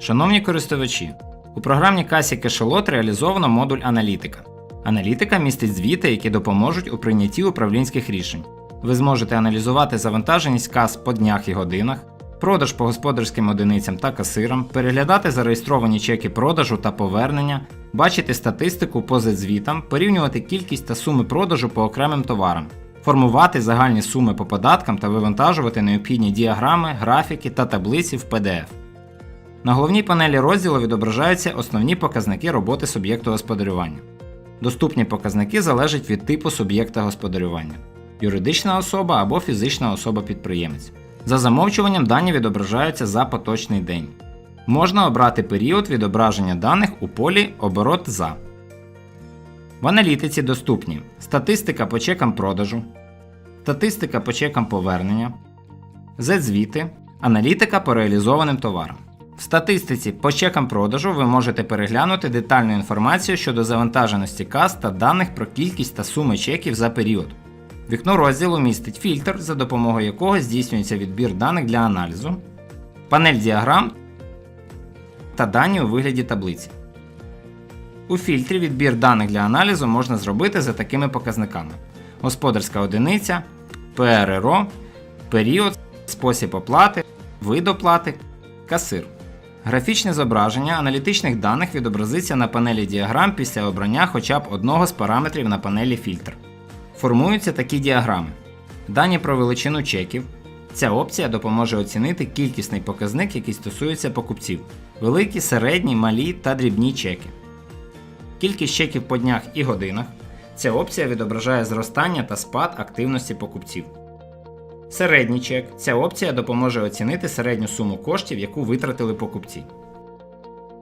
Шановні користувачі, у програмі касі Кешелот реалізовано модуль аналітика. Аналітика містить звіти, які допоможуть у прийнятті управлінських рішень. Ви зможете аналізувати завантаженість кас по днях і годинах, продаж по господарським одиницям та касирам, переглядати зареєстровані чеки продажу та повернення, бачити статистику по звітам, порівнювати кількість та суми продажу по окремим товарам, формувати загальні суми по податкам та вивантажувати необхідні діаграми, графіки та таблиці в PDF. На головній панелі розділу відображаються основні показники роботи суб'єкту господарювання. Доступні показники залежать від типу суб'єкта господарювання юридична особа або фізична особа-підприємець. За замовчуванням дані відображаються за поточний день. Можна обрати період відображення даних у полі Оборот за. В аналітиці доступні статистика по чекам продажу, статистика по чекам повернення, Z-звіти, аналітика по реалізованим товарам. В статистиці по чекам продажу ви можете переглянути детальну інформацію щодо завантаженості кас та даних про кількість та суми чеків за період. Вікно розділу містить фільтр, за допомогою якого здійснюється відбір даних для аналізу, панель діаграм та дані у вигляді таблиці. У фільтрі відбір даних для аналізу можна зробити за такими показниками: господарська одиниця, ПРРО, період, спосіб оплати, вид оплати, касир. Графічне зображення аналітичних даних відобразиться на панелі діаграм після обрання хоча б одного з параметрів на панелі фільтр. Формуються такі діаграми. Дані про величину чеків. Ця опція допоможе оцінити кількісний показник, який стосується покупців: великі, середні, малі та дрібні чеки. Кількість чеків по днях і годинах. Ця опція відображає зростання та спад активності покупців. Середній чек. Ця опція допоможе оцінити середню суму коштів, яку витратили покупці.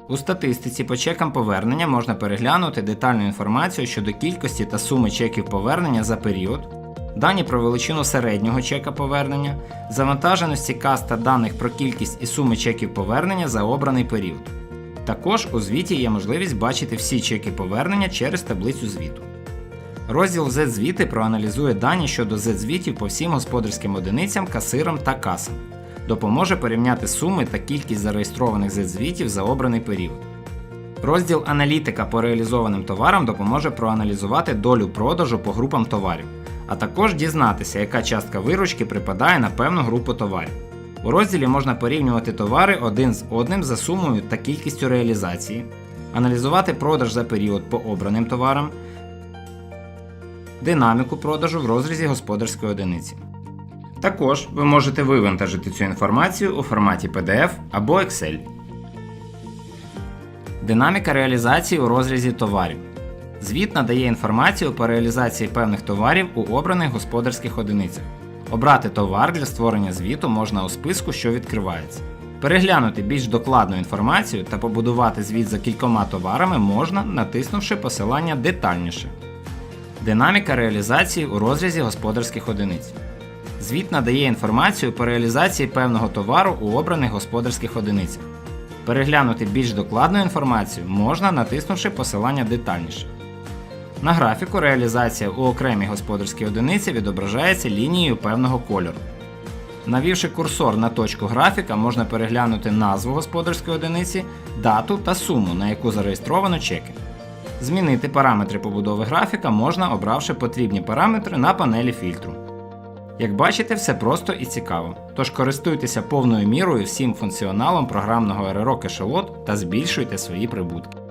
У статистиці по чекам повернення можна переглянути детальну інформацію щодо кількості та суми чеків повернення за період, дані про величину середнього чека повернення, завантаженості кас та даних про кількість і суми чеків повернення за обраний період. Також у звіті є можливість бачити всі чеки повернення через таблицю звіту. Розділ Z-звіти проаналізує дані щодо Z-звітів по всім господарським одиницям, касирам та касам. Допоможе порівняти суми та кількість зареєстрованих Z-звітів за обраний період. Розділ Аналітика по реалізованим товарам допоможе проаналізувати долю продажу по групам товарів, а також дізнатися, яка частка виручки припадає на певну групу товарів. У розділі можна порівнювати товари один з одним за сумою та кількістю реалізації, аналізувати продаж за період по обраним товарам, динаміку продажу в розрізі господарської одиниці. Також ви можете вивантажити цю інформацію у форматі PDF або Excel. Динаміка реалізації у розрізі товарів. Звіт надає інформацію по реалізації певних товарів у обраних господарських одиницях. Обрати товар для створення звіту можна у списку, що відкривається. Переглянути більш докладну інформацію та побудувати звіт за кількома товарами можна, натиснувши посилання детальніше. Динаміка реалізації у розрізі господарських одиниць. Звіт надає інформацію по реалізації певного товару у обраних господарських одиницях. Переглянути більш докладну інформацію можна, натиснувши посилання детальніше. На графіку реалізація у окремій господарській одиниці відображається лінією певного кольору. Навівши курсор на точку графіка, можна переглянути назву господарської одиниці, дату та суму, на яку зареєстровано чеки. Змінити параметри побудови графіка можна, обравши потрібні параметри на панелі фільтру. Як бачите, все просто і цікаво. Тож користуйтеся повною мірою всім функціоналом програмного RRO Кешелот та збільшуйте свої прибутки.